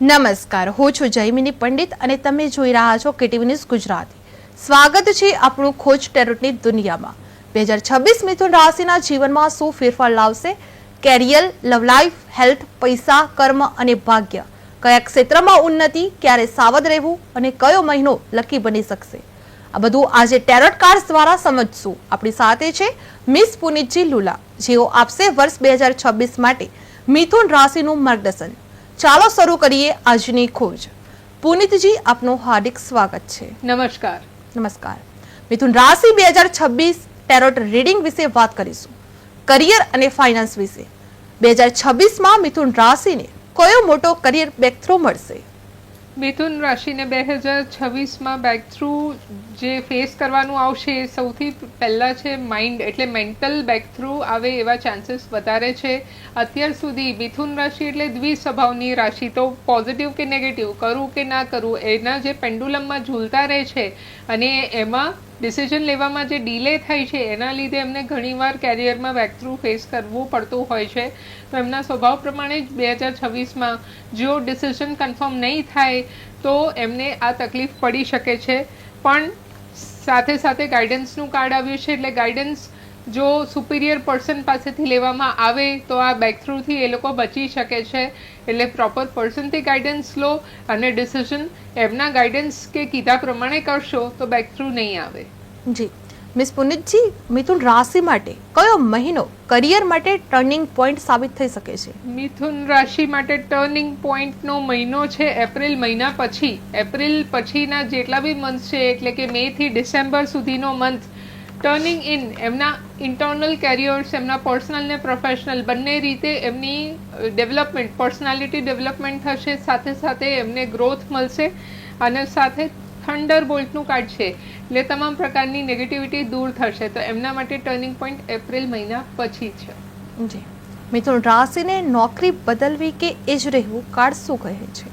નમસ્કાર, હું છું જયમિની પંડિત અને તમે જોઈ રહ્યા છો કેટીવી ન્યૂઝ ગુજરાતી. સ્વાગત છે આપણું ખોજ ટેરોટની દુનિયામાં. બે હજાર છવ્વીસ મિથુન રાશિના જીવનમાં શું ફેરફાર લાવશે? કેરિયર, લવ લાઈફ, હેલ્થ, પૈસા, કર્મ અને ભાગ્ય. કયા ક્ષેત્રમાં ઉન્નતિ, ક્યારે સાવધ રહેવું અને કયો મહિનો લકી બની શકશે? આ બધું આજે ટેરોટ કાર્ડ દ્વારા સમજશું. આપણી સાથે છે મિસ પુનિતજી લુલા. જેઓ આપશે વર્ષ બે હજાર છવ્વીસ માટે મિથુન રાશિનું માર્ગદર્શન. ચાલો શરૂ કરીએ આજની ખોજ. પુનિતજી આપનું હાર્દિક સ્વાગત છે. નમસ્કાર. નમસ્કાર. મિથુન રાશિ બે હજાર છવ્વીસ ટેરોટ રીડિંગ વિશે વાત કરીશું. કરિયર અને ફાઇનાન્સ વિશે. બે હજાર છવ્વીસમાં મિથુન રાશિને કયો મોટો કરિયર બેકથ્રો મળશે? મિથુન રાશિને બે હજાર છવ્વીસમાં બેક થ્રુ જે ફેસ કરવાનું આવશે એ સૌથી પહેલાં છે માઇન્ડ એટલે મેન્ટલ બેક થ્રુ આવે એવા ચાન્સીસ વધારે છે. અત્યાર સુધી મિથુન રાશિ એટલે દ્વિસ્વભાવની રાશિ, તો પોઝિટિવ કે નેગેટિવ કરવું કે ના કરવું એના જે પેન્ડુલમમાં ઝૂલતા રહે છે અને એમાં ડિસિઝન લેવામાં જે ડીલે થાય છે, એના લીધે એમને ઘણીવાર કેરિયરમાં બેકથ્રુ ફેસ કરવું પડતું હોય છે. તો એમના સ્વભાવ પ્રમાણે જ બે હજાર છવ્વીસમાં જો ડિસિઝન કન્ફર્મ નહીં થાય, તો એમને આ તકલીફ પડી શકે છે. પણ સાથે સાથે ગાઈડન્સનું કાર્ડ આવ્યું છે, એટલે ગાઈડન્સ જો સુપિરિયર પર્સન પાસેથી લેવામાં આવે તો આ બેક થ્રુથી એ લોકો બચી શકે છે. એટલે પ્રોપર પર્સનથી ગાઈડન્સ લો અને ડિસિઝન એમના ગાઈડન્સ કે કીધા પ્રમાણે કરશો તો બેક થ્રુ નહીં આવે. જી. મિસ પુનિતજી મિથુન રાશિ માટે કયો મહિનો કરિયર માટે ટર્નિંગ પોઈન્ટ સાબિત થઈ શકે છે? મિથુન રાશિ માટે ટર્નિંગ પોઈન્ટનો મહિનો છે એપ્રિલ મહિના પછી. એપ્રિલ પછીના જેટલા બી મંથ છે એટલે કે મે થી ડિસેમ્બર સુધીનો મંથ ટર્નિંગ ઇન એમના ઇન્ટરનલ કેરિયર્સ એમના પર્સનલ ને પ્રોફેશનલ બંને રીતે એમની ડેવલપમેન્ટ પર્સનાલિટી ડેવલપમેન્ટ થશે, સાથે સાથે એમને ગ્રોથ મળશે અને સાથે થંડર બોલ્ટનું છે એટલે તમામ પ્રકારની નેગેટિવિટી દૂર થશે. તો એમના માટે ટર્નિંગ પોઈન્ટ એપ્રિલ મહિના પછી છે. જી. મિથુન રાશિને નોકરી બદલવી કે એ જ રહેવું, કાર્ડ શું કહે છે?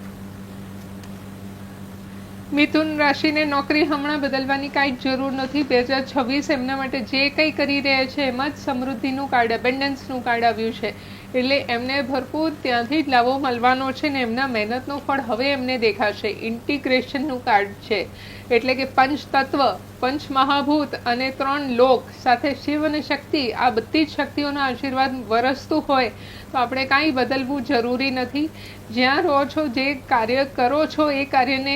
મિથુન રાશિને નોકરી હમણાં બદલવાની કાંઈ જ જરૂર નથી. બે હજાર છવ્વીસ એમના માટે જે કંઈ કરી રહ્યા છે એમાં જ સમૃદ્ધિનું કાર્ડ એબેન્ડન્સનું કાર્ડ આવ્યું છે. એટલે એમને ભરપૂર ત્યાંથી જ લાવો મળવાનો છે ને એમના મહેનતનું ફળ હવે એમને દેખાશે. ઇન્ટિગ્રેશનનું કાર્ડ છે. એટલે કે પંચ તત્વ, પંચ મહાભૂત અને ત્રણ લોક સાથે શિવ અને શક્તિ, આ બધી જ શક્તિઓના આશીર્વાદ વરસતું હોય તો આપણે કાંઈ બદલવું જરૂરી નથી. જ્યાં રહો છો, જે કાર્ય કરો છો એ કાર્યને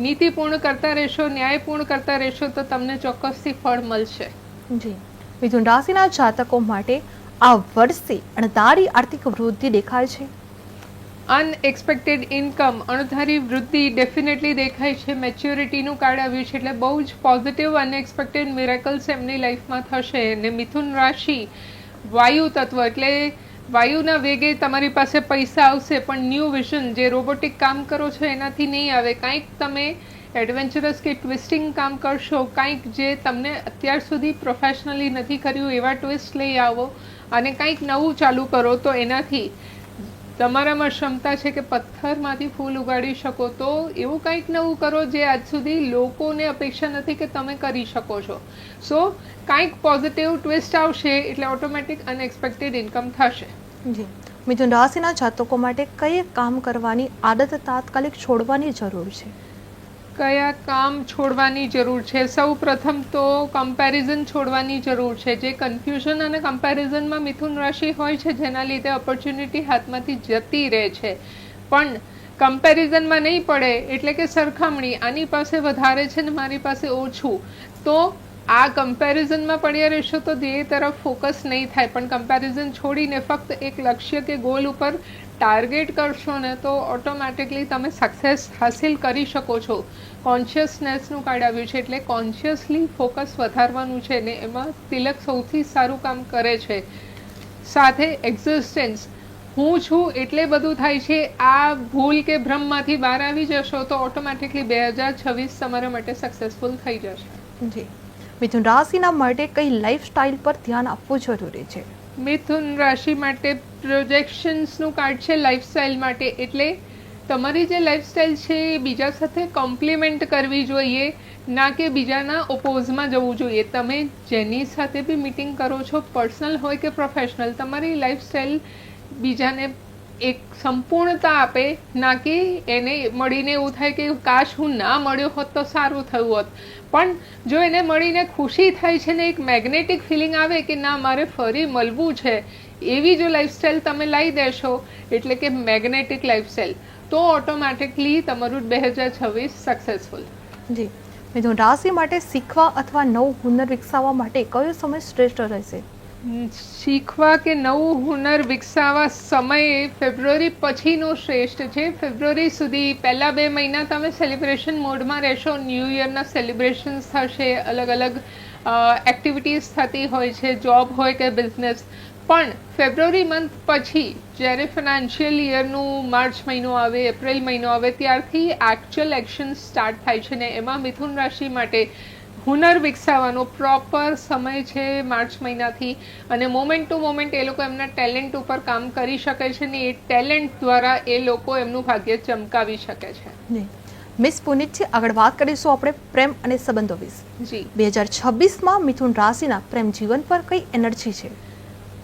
નીતિપૂર્ણ કરતા રહેશો ન્યાયપૂર્ણ કરતા રહેશો તો તમને ચોક્કસથી ફળ મળશે. જી. મિથુન રાશિના જાતકો માટે આ વર્ષે અણધારી આર્થિક વૃદ્ધિ દેખાય છે. અનએક્સપેક્ટેડ ઇન્કમ અણધારી વૃદ્ધિ ડેફિનેટલી દેખાય છે. મેચ્યોરિટીનું કાર્ડ આવ્યું છે એટલે બહુ જ પોઝિટિવ અનએક્સપેક્ટેડ મિરેકલ્સ એમની લાઈફમાં થશે. અને મિથુન રાશિ વાયુ તત્વ એટલે વાયુના વેગે તમારી પાસે પૈસા આવશે, પણ ન્યૂ વિઝન જે રોબોટિક કામ કરો છો એનાથી નહીં આવે. કાંઈક તમે એડવેન્ચરસ કે ટ્વિસ્ટિંગ કામ કરશો, કાંઈક જે તમને અત્યાર સુધી પ્રોફેશનલી નથી કર્યું એવા ટ્વિસ્ટ લઈ આવો અને કંઈક નવું ચાલુ કરો તો એનાથી તમારામાં ક્ષમતા છે કે પથ્થરમાંથી ફૂલ ઉગાડી શકો તો એવું કંઈક નવું કરો જે આજ સુધી લોકોને અપેક્ષા નથી કે તમે કરી શકો છો. સો કાંઈક પોઝિટિવ ટ્વિસ્ટ આવશે એટલે ઓટોમેટિક અનએક્સપેક્ટેડ ઇન્કમ થશે. જી. મિથુન રાશિના જાતકો માટે કઈ કામ કરવાની આદત તાત્કાલિક છોડવાની જરૂર છે? કયા કામ છોડવાની જરૂર છે? સૌ પ્રથમ તો કમ્પેરિઝન છોડવાની જરૂર છે. જે કન્ફ્યુઝન અને કમ્પેરિઝનમાં મિથુન રાશિ હોય છે, જેના લીધે ઓપોર્ચ્યુનિટી હાથમાંથી જતી રહે છે. પણ કમ્પેરિઝનમાં નહીં પડે, એટલે કે સરખામણી. આની પાસે વધારે છે ને મારી પાસે ઓછું. તો આ કમ્પેરિઝનમાં પડ્યા રહેશો તો ધ્યેય તરફ ફોકસ નહીં થાય, પણ કમ્પેરિઝન છોડીને ફક્ત એક લક્ષ્ય કે ગોલ ઉપર ટાર્ગેટ કરશો ને તો ઓટોમેટિકલી તમે સક્સેસ હાસિલ કરી શકો છો. કોન્શિયસનેસનું કાર્ડ આવ્યું છે એટલે કોન્શિયસલી ફોકસ વધારવાનું છે ને એમાં તિલક સૌથી સારું કામ કરે છે. સાથે એક્ઝિસ્ટન્સ હું છું એટલે બધું થાય છે. આ ભૂલ કે ભ્રમમાંથી બહાર આવી જશો તો ઓટોમેટિકલી બે હજાર છવ્વીસ તમારા માટે સક્સેસફુલ થઈ જશે. જી. મિથુન રાશિના માટે કઈ લાઈફસ્ટાઈલ પર ધ્યાન આપવું જરૂરી છે? મિથુન રાશિ માટે પ્રોજેક્શન્સનું કાર્ડ છે લાઈફસ્ટાઈલ માટે. એટલે તમારી જે લાઈફસ્ટાઈલ છે એ બીજા સાથે કોમ્પ્લિમેન્ટ કરવી જોઈએ, ના કે બીજાના ઓપોઝમાં જવું જોઈએ. તમે જેની સાથે બી મિટિંગ કરો છો પર્સનલ હોય કે પ્રોફેશનલ તમારી લાઈફસ્ટાઈલ બીજાને એક સંપૂર્ણતા આપે, ના કે એને મળીને એવું થાય કે કાશ હું ના મળ્યો હોત તો સારું થયું હોત. પણ જો એને મળીને ખુશી થાય છે ને એક મેગ્નેટિક ફિલિંગ આવે કે ના, મારે ફરી મળવું છે, એવી જો લાઈફસ્ટાઈલ તમે લાવી દેશો, એટલે કે મેગ્નેટિક લાઈફસ્ટાઈલ તો ઓટોમેટિકલી તમારું બે હજાર છવ્વીસ સક્સેસફુલ જી. મિથુન રાશિ માટે શીખવા અથવા નવું હુનર વિકસાવવા માટે કયો સમય શ્રેષ્ઠ રહેશે? શીખવા કે નવું હુનર વિકસાવવા સમયે ફેબ્રુઆરી પછીનો શ્રેષ્ઠ છે. ફેબ્રુઆરી સુધી પહેલાં બે મહિના તમે સેલિબ્રેશન મોડમાં રહેશો. ન્યૂ ઇયરના સેલિબ્રેશન્સ થશે. અલગ અલગ એક્ટિવિટીઝ થતી હોય છે. જોબ હોય કે બિઝનેસ પણ ફેબ્રુઆરી મંથ પછી જ્યારે ફિનાન્શિયલ ઇયરનું માર્ચ મહિનો આવે, એપ્રિલ મહિનો આવે, ત્યારથી એકચ્યુઅલ એક્શન સ્ટાર્ટ થાય છે ને એમાં મિથુન રાશિ માટે હુનર વિકસાવવાનો પ્રોપર સમય છે માર્ચ મહિનાથી. અને મોમેન્ટ ટુ મોમેન્ટ એ લોકો એમના ટેલેન્ટ ઉપર કામ કરી શકે છે ને એ ટેલેન્ટ દ્વારા એ લોકો એમનું ભાગ્ય ચમકાવી શકે છે. મિસ મિસ છે આગળ વાત કરીશું આપણે પ્રેમ અને સંબંધો વિશે. જી. બે હજાર છવ્વીસમાં મિથુન રાશિના પ્રેમ જીવન પર કઈ એનર્જી છે?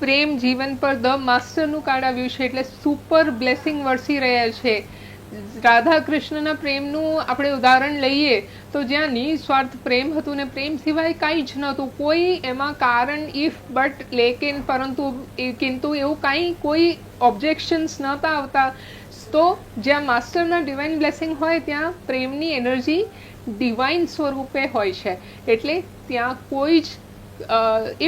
પ્રેમ જીવન પર ધ માસ્ટરનું કાર્ડ આવ્યું છે એટલે સુપર બ્લેસિંગ વરસી રહ્યા છે. રાધા કૃષ્ણના પ્રેમનું આપણે ઉદાહરણ લઈએ, તો જ્યાં નિસ્વાર્થ પ્રેમ હતું ને પ્રેમ સિવાય કાંઈ જ નહોતું. કોઈ એમાં કારણ ઇફ બટ લેકિન, પરંતુ કિંતુ એવું કાંઈ કોઈ ઓબ્જેક્શન્સ નહોતા આવતા. તો જ્યાં માસ્ટરના ડિવાઇન બ્લેસિંગ હોય, ત્યાં પ્રેમની એનર્જી ડિવાઇન સ્વરૂપે હોય છે. એટલે ત્યાં કોઈ જ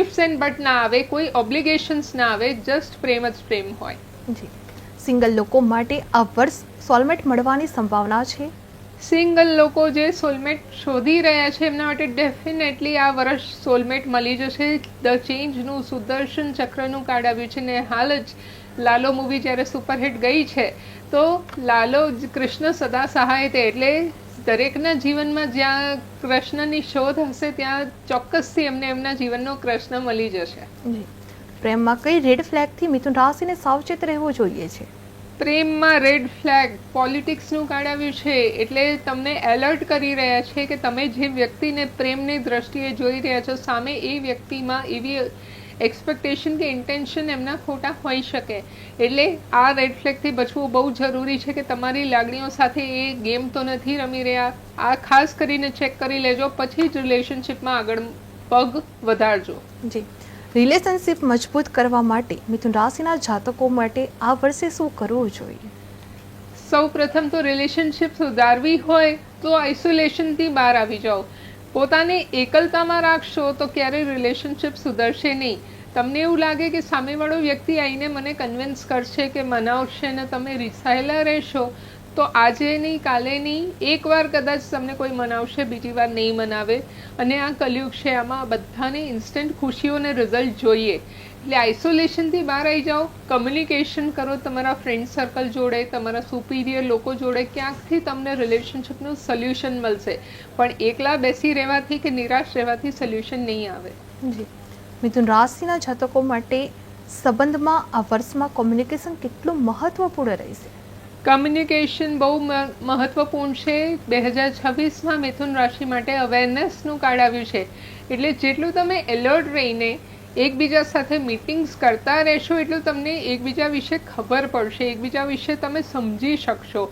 ઇફ્સ એન્ડ બટ ના આવે, કોઈ ઓબ્લિગેશન્સ ના આવે જસ્ટ પ્રેમ જ પ્રેમ હોય. જી. સિંગલ લોકો માટે આ વર્ષ સોલમેટ મળવાની સંભાવના છે? સિંગલ લોકો જે સોલમેટ શોધી રહ્યા છે એમના માટે ડેફિનેટલી આ વર્ષ સોલમેટ મળી જશે. ધ ચેન્જનું સુદર્શન ચક્રનું કાર્ડ આવ્યું છે ને હાલ જ લાલો મૂવી જ્યારે સુપરહિટ ગઈ છે તો લાલો કૃષ્ણ સદા સહાય તે એટલે દરેકના જીવનમાં જ્યાં કૃષ્ણની શોધ હશે ત્યાં ચોક્કસથી એમને એમના જીવનનો કૃષ્ણ મળી જશે. પ્રેમમાં કઈ રેડ ફ્લેગથી મિથુન રાશિને સાવચેત રહેવું જોઈએ છે? પ્રેમમાં રેડ ફ્લેગ પોલિટિક્સનું કાઢાવ્યું છે એટલે તમને એલર્ટ કરી રહ્યા છે કે તમે જે વ્યક્તિને પ્રેમની દ્રષ્ટિએ જોઈ રહ્યા છો, સામે એ વ્યક્તિમાં એવી એક્સપેક્ટેશન કે ઇન્ટેન્શન એમના ખોટા હોઈ શકે. એટલે આ રેડ ફ્લેગથી બચવું બહુ જરૂરી છે કે તમારી લાગણીઓ સાથે એ ગેમ તો નથી રમી રહ્યા. આ ખાસ કરીને ચેક કરી લેજો, પછી જ રિલેશનશિપમાં આગળ પગ વધારજો. જી. રિલેશનશિપ મજબૂત કરવા માટે મિથુન રાશિના જાતકો માટે આ વર્ષે શું કરવું જોઈએ? સૌ પ્રથમ તો રિલેશનશિપ સુધારવી હોય તો આઇસોલેશનથી બહાર આવી જાઓ. પોતાને એકલતામાં રાખશો તો ક્યારેય રિલેશનશિપ સુધરશે નહીં. તમને એવું લાગે કે સામેવાળો વ્યક્તિ આવીને મને કન્વિન્સ કરશે કે મનાવશે ને તમે રિસાયેલા રહેશો તો આજે નહીં, કાલે નહીં, એકવાર કદાચ તમને કોઈ મનાવશે, બીજી વાર નહીં મનાવે. અને આ કલયુગ છે આમાં બધાને ઇન્સ્ટન્ટ ખુશીઓને રિઝલ્ટ જોઈએ. એટલે આઇસોલેશનથી બહાર આવી જાઓ કમ્યુનિકેશન કરો, તમારા ફ્રેન્ડ સર્કલ જોડે, તમારા સુપિરિયર લોકો જોડે, ક્યાંકથી તમને રિલેશનશિપનું સોલ્યુશન મળશે. પણ એકલા બેસી રહેવાથી કે નિરાશ રહેવાથી સોલ્યુશન નહીં આવે. જી. મિથુન, રાશિના જાતકો માટે સંબંધમાં આ વર્ષમાં કોમ્યુનિકેશન કેટલું મહત્વપૂર્ણ રહેશે? કમ્યુનિકેશન બહુ મ- મહત્વપૂર્ણ છે. બે હજાર છવ્વીસમાં મિથુન રાશિ માટે અવેરનેસનું કાર્ડ આવ્યું છે. એટલે જેટલું તમે એલર્ટ રહીને એકબીજા સાથે મિટિંગ્સ કરતા રહેશો, એટલું તમને એકબીજા વિશે ખબર પડશે. એકબીજા વિશે તમે સમજી શકશો.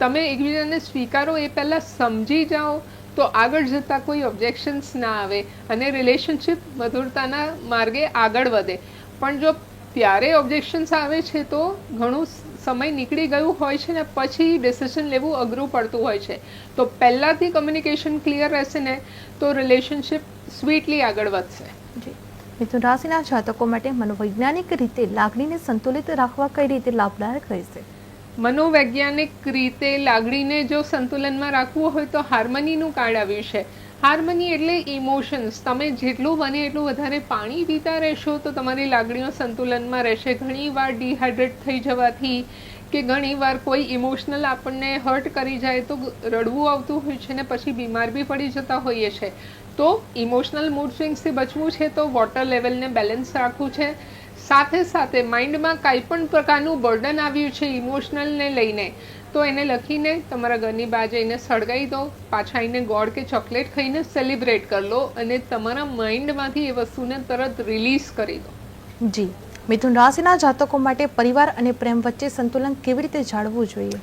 તમે એકબીજાને સ્વીકારો, એ પહેલાં સમજી જાઓ. તો આગળ જતાં કોઈ ઓબ્જેક્શન્સ ના આવે અને રિલેશનશિપ મધુરતાના માર્ગે આગળ વધે. પણ જો ત્યારે ઓબ્જેક્શન્સ આવે છે, તો ઘણું સમય નીકળી ગયું હોય છે ને પછી ડિસિઝન લેવું અઘરું પડતું હોય છે. તો પહેલાંથી કમ્યુનિકેશન ક્લિયર રહેશે ને તો રિલેશનશિપ સ્વીટલી આગળ વધશે. જી. મિથુન રાશિના જાતકો માટે મનોવૈજ્ઞાનિક રીતે લાગણીને સંતુલિત રાખવા કઈ રીતે લાભદાયક રહેશે? મનોવૈજ્ઞાનિક રીતે લાગણીને જો સંતુલનમાં રાખવું હોય તો હાર્મનીનું કાર્ડ આવ્યું છે. હાર્મની એટલે ઇમોશન્સ. તમે જેટલું બને એટલું વધારે પાણી પીતા રહેશો તો તમારી લાગણીઓ સંતુલનમાં રહેશે. ઘણીવાર ડિહાઇડ્રેટ થઈ જવાથી કે ઘણીવાર કોઈ ઇમોશનલ આપણને હર્ટ કરી જાય તો રડવું આવતું હોય છે ને પછી બીમાર બી પડી જતા હોઈએ છે. તો ઇમોશનલ મૂડ સ્વિંગ્સથી બચવું છે તો વોટર લેવલને બેલેન્સ રાખવું છે. સાથે સાથે માઇન્ડમાં કાંઈ પણ પ્રકારનું બર્ડન આવ્યું છે ઇમોશનલને લઈને તો એને લખીને તમારા ઘરની બહાર જઈને સળગાવી દો પાછા આવીને ગોળ કે ચોકલેટ ખાઈને સેલિબ્રેટ કરી લો અને તમારા માઇન્ડમાંથી એ વસ્તુને તરત રિલીઝ કરી દો. જી મિથુન રાશિના જાતકો માટે પરિવાર અને પ્રેમ વચ્ચે સંતુલન કેવી રીતે જાળવવું જોઈએ?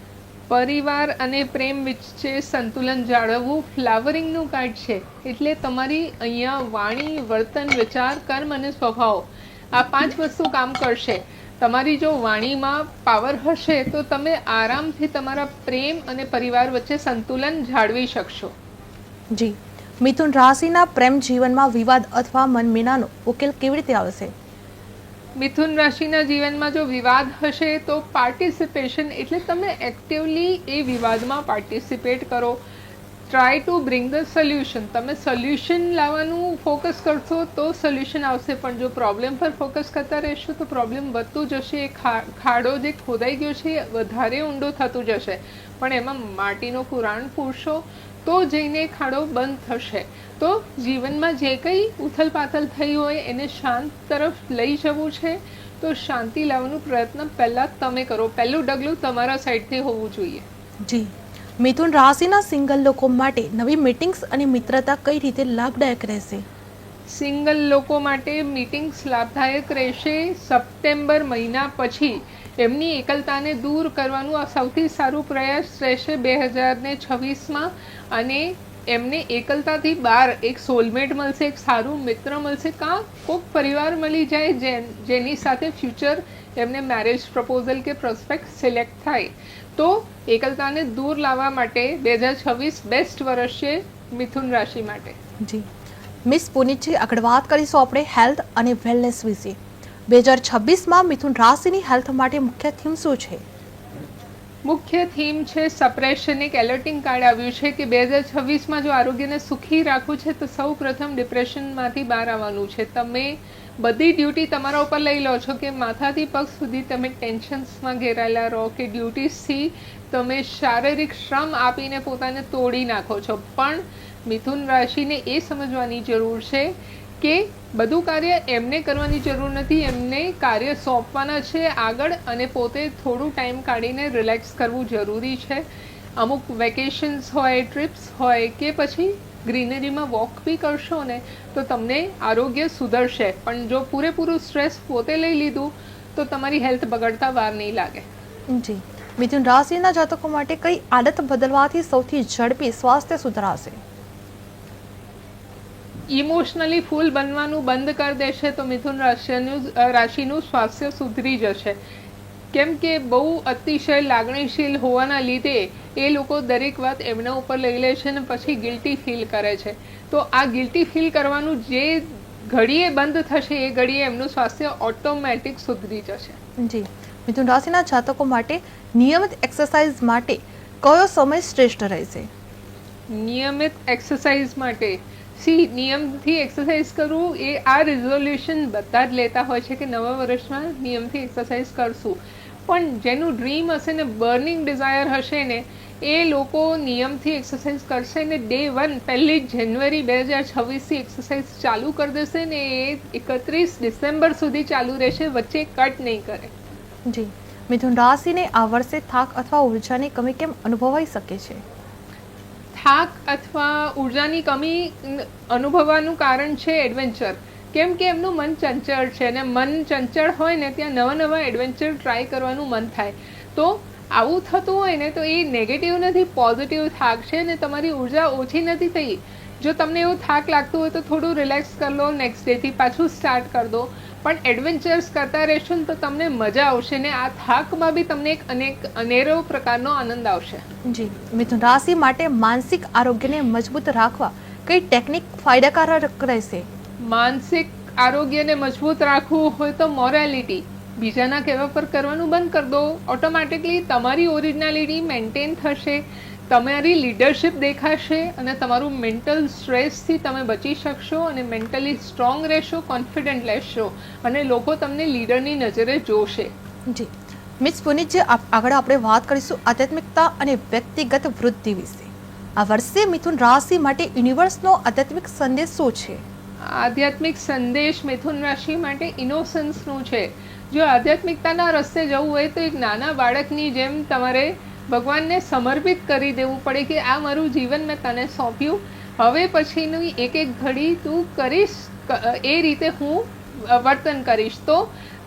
પરિવાર અને પ્રેમ વચ્ચે સંતુલન જાળવવું ફ્લાવરિંગનું કાર્ડ છે એટલે તમારી અહીંયા વાણી વર્તન વિચાર કર્મ અને સ્વભાવ આ પાંચ વસ્તુ કામ કરશે. તમારી જો વાણીમાં પાવર હશે તો તમે આરામથી તમારા પ્રેમ અને પરિવાર વચ્ચે સંતુલન જાળવી શકશો. જી. મિથુન રાશિના પ્રેમ જીવનમાં વિવાદ અથવા મનમીનાનો ઉકેલ કેવી રીતે આવશે? મિથુન રાશિના જીવનમાં જો વિવાદ હશે તો પાર્ટિસિપેશન એટલે તમે એક્ટિવલી એ વિવાદમાં પાર્ટિસિપેટ કરો. Try to bring the solution તમે સોલ્યુશન લાવવાનું ફોકસ કરશો તો સોલ્યુશન આવશે. પણ જો પ્રોબ્લેમ પર ફોકસ કરતા રહેશો તો પ્રોબ્લેમ વધતું જશે. એ ખાડો જે ખોદાઈ ગયો છે એ વધારે ઊંડો થતું જશે. પણ એમાં માટીનો પુરાણ પૂરશો તો જઈને એ ખાડો બંધ થશે. તો જીવનમાં જે કંઈ ઉથલ પાથલ થઈ હોય એને શાંત તરફ લઈ જવું છે. તો શાંતિ લાવવાનો પ્રયત્ન પહેલાં તમે કરો. પહેલું ડગલું તમારા સાઈડથી હોવું જોઈએ. જી. મિથુન રાશિના સિંગલ લોકો માટે નવી મીટિંગ્સ અને મિત્રતા કઈ રીતે લાભદાયક રહેશે? સિંગલ લોકો માટે મીટિંગ્સ લાભદાયક રહેશે સપ્ટેમ્બર મહિના પછી. એમની એકલતાને દૂર કરવાનું આ સૌથી સારું પ્રયાસ રહેશે બે હજાર ને છવ્વીસમાં અને એમને એકલતાથી બહાર એક સોલમેટ મળશે, એક સારું મિત્ર મળશે. કાં કોઈક પરિવાર મળી જાય જેની સાથે ફ્યુચર એમને મેરેજ પ્રપોઝલ કે પ્રોસ્પેક્ટ સિલેક્ટ થાય. તો એકલતાને દૂર લાવવા માટે બે હજાર છવ્વીસ બેસ્ટ વર્ષ છે મિથુન રાશિ માટે. જી. મિસ પુનિતજી આગળ વાત કરીશું આપણે હેલ્થ અને વેલનેસ વિશે. બે હજાર છવ્વીસમાં મિથુન રાશિની હેલ્થ માટે મુખ્ય થીમ શું છે? મુખ્ય થીમ છે સપ્રેશન. એક એલર્ટિંગ કાર્ડ આવ્યું છે કે બે હજાર છવ્વીસમાં જો આરોગ્યને સુખી રાખવું છે તો સૌ પ્રથમ ડિપ્રેશનમાંથી બહાર આવવાનું છે. તમે બધી ડ્યુટી તમારા ઉપર લઈ લો છો કે માથાથી પગ સુધી તમે ટેન્શન્સમાં ઘેરાયેલા રહો કે ડ્યુટીસથી તમે શારીરિક શ્રમ આપીને પોતાને તોડી નાખો છો. પણ મિથુન રાશિને એ સમજવાની જરૂર છે કે બધું કાર્ય એમને કરવાની જરૂર નથી, એમને કાર્ય સોંપવાના છે આગળ અને પોતે થોડું ટાઈમ કાઢીને રિલેક્સ કરવું જરૂરી છે. અમુક વેકેશન્સ હોય ટ્રીપ્સ હોય કે પછી ગ્રીનરીમાં વોક બી કરશો ને તો તમને આરોગ્ય સુધરશે. પણ જો પૂરેપૂરું સ્ટ્રેસ પોતે લઈ લીધું તો તમારી હેલ્થ બગડતા વાર નહીં લાગે. જી. મિથુન રાશિના જાતકો માટે કઈ આદત બદલવાથી સૌથી ઝડપી સ્વાસ્થ્ય સુધરાશે? ઇમોશનલી ફૂલ બનવાનું બંધ કરી દેશે તો મિથુન રાશિનું રાશિનું સ્વાસ્થ્ય સુધરી જશે. કેમ કે બહુ અતિશય લાગણીશીલ હોવાના લીધે એ લોકો દરેક વાત એમના ઉપર લઈ લે છે અને પછી ગિલ્ટી ફીલ કરે છે. તો આ ગિલ્ટી ફીલ કરવાનું જે ઘડીએ બંધ થશે એ ઘડીએ એમનું સ્વાસ્થ્ય ઓટોમેટિક સુધરી જશે. જી. મિથુન રાશિના જાતકો માટે નિયમિત એક્સરસાઇઝ માટે કયો સમય શ્રેષ્ઠ રહેશે? નિયમિત એક્સરસાઇઝ માટે. સી નિયમથી એક્સરસાઇઝ કરવું એ આ રિઝોલ્યુશન બધા જ લેતા હોય છે કે નવા વર્ષમાં નિયમથી એક્સરસાઇઝ કરશું. પણ જેનું ડ્રીમ હશે ને બર્નિંગ ડિઝાયર હશે ને એ લોકો નિયમથી એક્સરસાઇઝ કરશે ને ડે વન પહેલી જાન્યુઆરી બે હજાર છવ્વીસથી એક્સરસાઇઝ ચાલુ કરી દેશે ને એ એકત્રીસ ડિસેમ્બર સુધી ચાલુ રહેશે વચ્ચે કટ નહીં કરે. જી. મિથુન રાશિને આ વર્ષે થાક અથવા ઉર્જાની કમી કેમ અનુભવાઈ શકે છે? થાક અથવા ઉર્જાની કમી અનુભવવાનું કારણ છે એડવેન્ચર કેમ કે એમનું મન ચંચળ છે અને મન ચંચળ હોય ને ત્યાં નવા નવા એડવેન્ચર ટ્રાય કરવાનું મન થાય. તો આવું થતું હોય ને તો એ નેગેટિવ નથી પોઝિટિવ થાક છે ને તમારી ઊર્જા ઓછી નથી થઈ. જો તમને એવું થાક લાગતું હોય તો થોડું રિલેક્સ કરી લો નેક્સ્ટ ડેથી પાછું સ્ટાર્ટ કરી દો. પણ એડવેન્ચર્સ કરતા રહેશો ને તો તમને મજા આવશે ને આ થાકમાં બી તમને એક અનેક અનેરો પ્રકારનો આનંદ આવશે. જી, મિથુન, રાશિ માટે માનસિક આરોગ્યને મજબૂત રાખવા કઈ ટેકનિક ફાયદાકારક રહેશે? માનસિક આરોગ્યને મજબૂત રાખવું હોય તો મોરાલિટી. બીજાના કહેવા પર કરવાનું બંધ કરી દો. ઓટોમેટિકલી તમારી ઓરિજિનાલિટી મેન્ટેન થશે. તમારી લીડરશિપ દેખાશે અને તમારું મેન્ટલ સ્ટ્રેસથી તમે બચી શકશો અને મેન્ટલી સ્ટ્રોંગ રહેશો કોન્ફિડન્ટ રહેશો અને લોકો તમને લીડરની નજરે જોશે. જી. મિસ પુનિત જે આગળ આપણે વાત કરીશું આધ્યાત્મિકતા અને વ્યક્તિગત વૃદ્ધિ વિશે. આ વર્ષે મિથુન રાશિ માટે યુનિવર્સનો આધ્યાત્મિક સંદેશ શું છે? આધ્યાત્મિક સંદેશ મિથુન રાશિ માટે ઇનોસન્સનું છે. જો આધ્યાત્મિકતાના રસ્તે જવું હોય તો એક નાના બાળકની જેમ તમારે ભગવાનને સમર્પિત કરી દેવું પડે કે આ મારું જીવન મેં તને સોંપ્યું. હવે પછીની એક એક ઘડી તું કરીશ એ રીતે હું વર્તન કરીશ. તો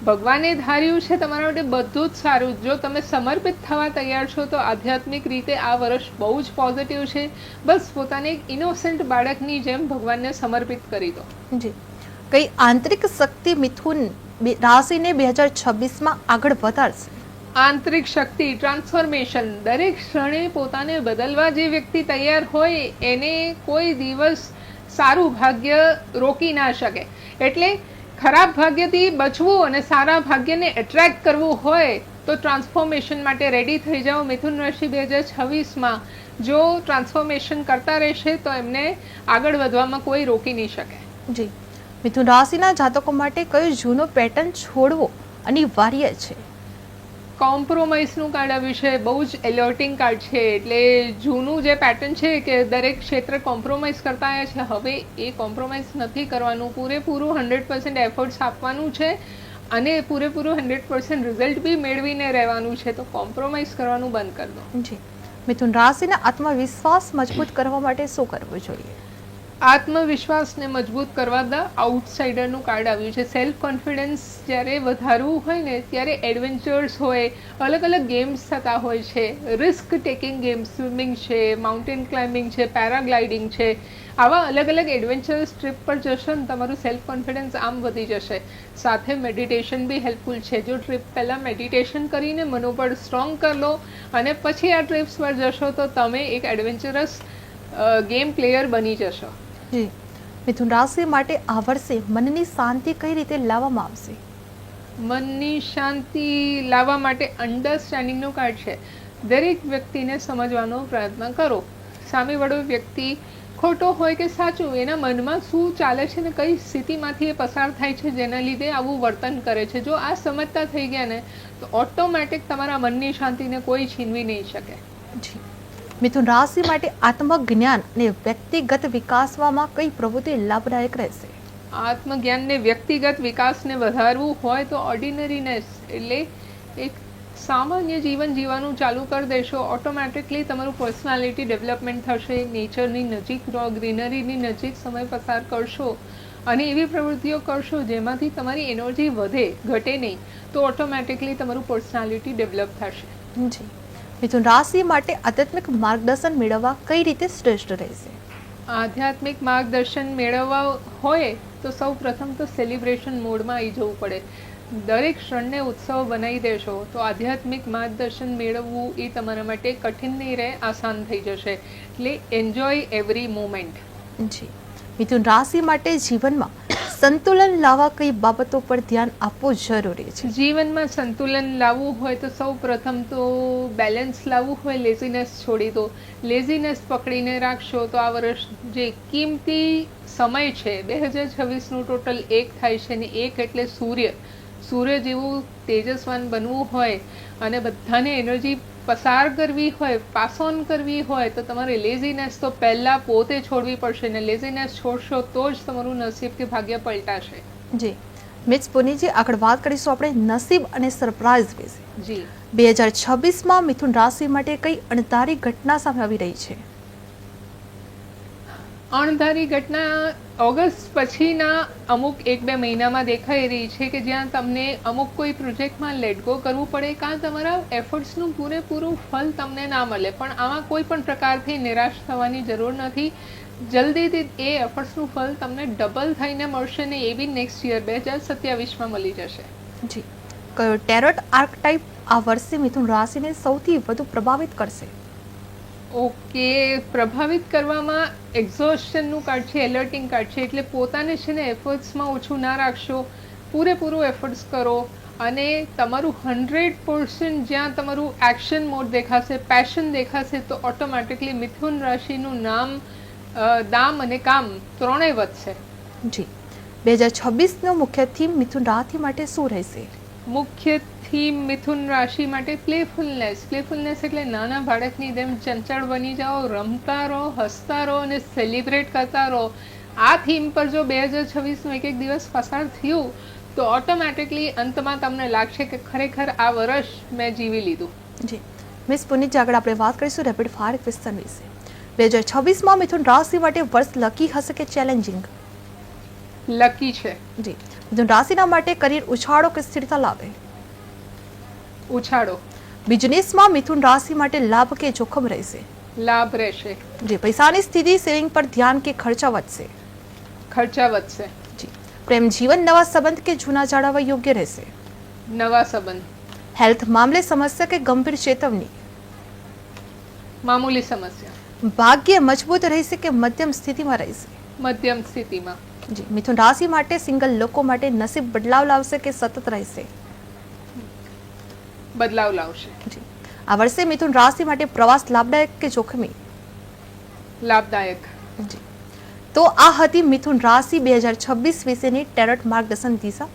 ભગવાને ધાર્યું છે તમારા માટે બધું જ સારું. જો તમે સમર્પિત થવા તૈયાર છો તો આધ્યાત્મિક રીતે આ વર્ષ બહુ જ પોઝિટિવ છે. બસ પોતાને એક ઇનોસેન્ટ બાળકની જેમ ભગવાનને સમર્પિત કરી દો. જી. કઈ આંતરિક શક્તિ મિથુન રાશિને બે હજાર છવ્વીસમાં આગળ વધારશે? આંતરિક શક્તિ ટ્રાન્સફોર્મેશન દરેક ક્ષણે પોતાને બદલવા જે વ્યક્તિ તૈયાર હોય એને કોઈ દિવસ સારું ભાગ્ય રોકી ના શકે. એટલે ખરાબ ભાગ્યથી બચવું અને સારા ભાગ્યને એટ્રેક્ટ કરવું હોય તો ટ્રાન્સફોર્મેશન માટે રેડી થઈ જાઓ મિથુન રાશિ બે હજાર છવ્વીસમાં. જો ટ્રાન્સફોર્મેશન કરતા રહેશે તો એમને આગળ વધવામાં કોઈ રોકી નહીં શકે. જી. મિથુન રાશિના જાતકો માટે કયો જૂનો પેટર્ન છોડવો અનિવાર્ય છે? કોમ્પ્રોમાઇઝનું કાર્ડ આવ્યું છે બહુ જ એલર્ટિંગ કાર્ડ છે. એટલે જૂનું જે પેટર્ન છે કે દરેક ક્ષેત્ર કોમ્પ્રોમાઇઝ કરતા આવ્યા છે, હવે એ કોમ્પ્રોમાઇઝ નથી કરવાનું. પૂરેપૂરું હંડ્રેડ પર્સન્ટ એફર્ટ્સ આપવાનું છે અને પૂરેપૂરું હંડ્રેડ પર્સન્ટ રિઝલ્ટ બી મેળવીને રહેવાનું છે. તો કોમ્પ્રોમાઇઝ કરવાનું બંધ કરી દો. જી. મિથુન, રાશિના આત્મવિશ્વાસ મજબૂત કરવા માટે શું કરવું જોઈએ? આત્મવિશ્વાસને મજબૂત કરવા દ આઉટસાઇડરનું કાર્ડ આવ્યું છે. સેલ્ફ કોન્ફિડન્સ જ્યારે વધારવું હોય ને, ત્યારે એડવેન્ચર્સ હોય, અલગ અલગ ગેમ્સ થતા હોય છે. રિસ્ક ટેકિંગ ગેમ્સ, સ્વિમિંગ છે, માઉન્ટેન ક્લાઇમ્બિંગ છે, પેરાગ્લાઇડિંગ છે. આવા અલગ અલગ એડવેન્ચરસ ટ્રીપ પર જશો ને, તમારું સેલ્ફ કોન્ફિડન્સ આમ વધી જશે. સાથે મેડિટેશન બી હેલ્પફુલ છે. જો ટ્રીપ પહેલાં મેડિટેશન કરીને મનોબળ સ્ટ્રોંગ કરી લો અને પછી આ ટ્રીપ્સ પર જશો તો તમે એક એડવેન્ચરસ ગેમ પ્લેયર બની જશો. જી. મિથુન રાશિ માટે આ વર્ષે મનની શાંતિ કઈ રીતે લાવવામાં આવશે? મનની શાંતિ લાવવા માટે અન્ડરસ્ટેન્ડિંગનું કાર્ડ છે. દરેક વ્યક્તિને સમજવાનો પ્રયત્ન કરો. સામેવાળો વ્યક્તિ ખોટો હોય કે સાચું એના મનમાં શું ચાલે છે ને કઈ સ્થિતિમાંથી એ પસાર થાય છે જેના લીધે આવું વર્તન કરે છે. જો આ સમજતા થઈ ગયા ને તો ઓટોમેટિક તમારા મનની શાંતિને કોઈ છીનવી નહીં શકે. જી. મિથુન રાશિ માટે આત્મજ્ઞાન અને વ્યક્તિગત વિકાસવામાં કઈ પ્રવૃત્તિ લાભદાયક રહેશે? આત્મજ્ઞાનને વ્યક્તિગત વિકાસને વધારવું હોય તો ઓર્ડિનરીનેસ એટલે એક સામાન્ય જીવન જીવવાનું ચાલુ કરી દેશો. ઓટોમેટિકલી તમારું પર્સનાલિટી ડેવલપમેન્ટ થશે નેચરની નજીક ગ્રીનરીની નજીક સમય પસાર કરશો અને એવી પ્રવૃત્તિઓ કરશો જેમાંથી તમારી એનર્જી વધે ઘટે નહીં તો ઓટોમેટિકલી તમારું પર્સનાલિટી ડેવલપ થશે. જી. મિથુન રાશિ માટે આધ્યાત્મિક માર્ગદર્શન મેળવવા કઈ રીતે શ્રેષ્ઠ રહેશે? આધ્યાત્મિક માર્ગદર્શન મેળવવા હોય તો સૌ પ્રથમ તો સેલિબ્રેશન મોડમાં આવી જવું પડે. દરેક ક્ષણને ઉત્સવ બનાવી દેશો તો આધ્યાત્મિક માર્ગદર્શન મેળવવું એ તમારા માટે કઠિન નહીં રહે આસાન થઈ જશે. એટલે એન્જોય એવરી મોમેન્ટ જી. મિથુન રાશિ માટે જીવનમાં સંતુલન લાવવા કઈ બાબતો પર ધ્યાન આપવું જરૂરી છે? જીવનમાં સંતુલન લાવવું હોય તો સૌ પ્રથમ તો બેલેન્સ લાવવું હોય લેઝીનેસ છોડી દો. લેઝીનેસ પકડીને રાખશો તો આ વર્ષ જે કિંમતી સમય છે, બે હજાર છવ્વીસનું ટોટલ એક થાય છે ને એક એટલે સૂર્ય. સૂર્ય જેવું તેજસ્વાન બનવું હોય અને બધાને એનર્જી પસાર કરવી હોય પાસ ઓન કરવી હોય તો તમારે લેઝીનેસ તો પહેલાં પોતે છોડવી પડશે ને લેઝીનેસ છોડશો તો જ તમારું નસીબ કે ભાગ્ય પલટાશે. જી. મિસ પુનીજી આગળ વાત કરીશું આપણે નસીબ અને સરપ્રાઈઝ વિશે. જી. બે હજાર છવ્વીસમાં મિથુન રાશિ માટે કઈ અણધારી ઘટના સામે આવી રહી છે? અણધારી ઘટના ઓગસ્ટ પછીના અમુક એક બે મહિનામાં દેખાઈ રહી છે કે જ્યાં તમને અમુક કોઈ પ્રોજેક્ટમાં લેટગો કરવું પડે, કાં તમારા એફર્ટ્સનું પૂરેપૂરું ફલ તમને ના મળે. પણ આમાં કોઈ પણ પ્રકારથી નિરાશ થવાની જરૂર નથી. જલ્દીથી એ એફર્ટ્સનું ફલ તમને ડબલ થઈને મળશે ને એ બી નેક્સ્ટ યર બે હજાર સત્યાવીસમાં મળી જશે. જી. કયો ટેરોટ આર્કટાઇપ આ વર્ષે મિથુન રાશિને સૌથી વધુ પ્રભાવિત કરશે? ઓકે પ્રભાવિત કરવામાં એક્ઝોસ્ટનનું કાર્ડ છે એલર્ટિંગ કાર્ડ છે એટલે પોતાને છે ને એફર્ટ્સમાં ઓછું ના રાખશો. પૂરેપૂરું એફર્ટ્સ કરો અને તમારું હંડ્રેડ પર્સન્ટ જ્યાં તમારું એક્શન મોડ દેખાશે પેશન દેખાશે તો ઓટોમેટિકલી મિથુન રાશિનું નામ દામ અને કામ ત્રણેય વધશે. જી. બે હજાર છવ્વીસનો મુખ્ય થીમ મિથુન રાશિ માટે શું રહેશે? મુખ્ય થીમ મિથુન રાશિ માટે પ્લેફુલનેસ પ્લેફુલનેસ એટલે નાના બાળકની જેમ ચંચળ બની જાઓ રમતા રહો હસતા રહો અને સેલિબ્રેટ કરતા રહો. આ થીમ પર જો બે હજાર છવ્વીસનું એક એક દિવસ પસાર થયું તો ઓટોમેટિકલી અંતમાં તમને લાગશે કે ખરેખર આ વર્ષ મેં જીવી લીધું. જી. મિસ પુનિત આગળ આપણે વાત કરીશું રેપિડ ફાયર ક્વેશ્ચન વિશે. બે હજાર છવ્વીસમાં મિથુન રાશિ માટે વર્ષ લકી હશે કે ચેલેન્જિંગ લકી છે. જી. મિથુન રાશિના માટે કરિયર ઉછાળો કે સ્થિરતા લાવે? ઉછાળો. બિઝનેસમાં મિથુન રાશિ માટે લાભ કે જોખમ રહેશે? લાભ રહેશે. જી પૈસાની સ્થિતિ સેવિંગ પર ધ્યાન કે ખર્ચા વધશે? ખર્ચા વધશે. જી પ્રેમ જીવન નવા સંબંધ કે જૂના જાળવવા યોગ્ય રહેશે? નવા સંબંધ. હેલ્થ મામલે સમસ્યા કે ગંભીર ચેતવણી? મામૂલી સમસ્યા. ભાગ્ય મજબૂત રહેશે કે મધ્યમ સ્થિતિમાં રહેશે? મધ્યમ સ્થિતિમાં. જી મિથુન રાશિ માટે સિંગલ લોકો માટે નસીબ બદલાવ લાવશે કે સતત રહેશે? બદલાવ લાવશે. આ વર્ષે મિથુન રાશિ માટે પ્રવાસ લાભદાયક કે જોખમી? લાભદાયક. જી. તો આ હતી મિથુન રાશિ બે હજાર છવ્વીસ વિશેની ટેરટ માર્ગદર્શન દિશા.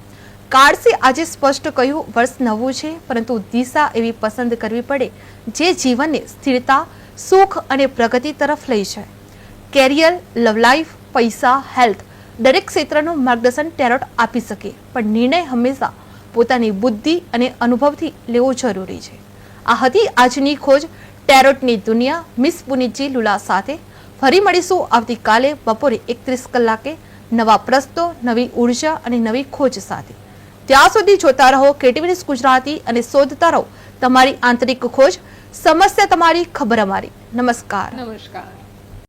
કાળસે આજે સ્પષ્ટ કહ્યું વર્ષ નવું છે પરંતુ દિશા એવી પસંદ કરવી પડે જે જીવનને સ્થિરતા સુખ અને પ્રગતિ તરફ લઈ જાય કેરિયર લવ લાઈફ પૈસા હેલ્થ દરેક ક્ષેત્રનું માર્ગદર્શન ટેરોટ આપી શકે પણ નિર્ણય હંમેશા પોતાની બુદ્ધિ અને અનુભવથી લેવો જરૂરી છે. આ હતી આજની ખોજ ટેરોટની દુનિયા મિસ પુનિતજી લુલા સાથે. ફરી મળીશું આવતીકાલે બપોરે એકત્રીસ કલાકે નવા પ્રશ્નો નવી ઊર્જા અને નવી ખોજ સાથે. ત્યાં સુધી જોતા રહો કેટીવી ગુજરાતી અને શોધતા રહો તમારી આંતરિક ખોજ. સમસ્યા તમારી, ખબર અમારી. નમસ્કાર. નમસ્કાર.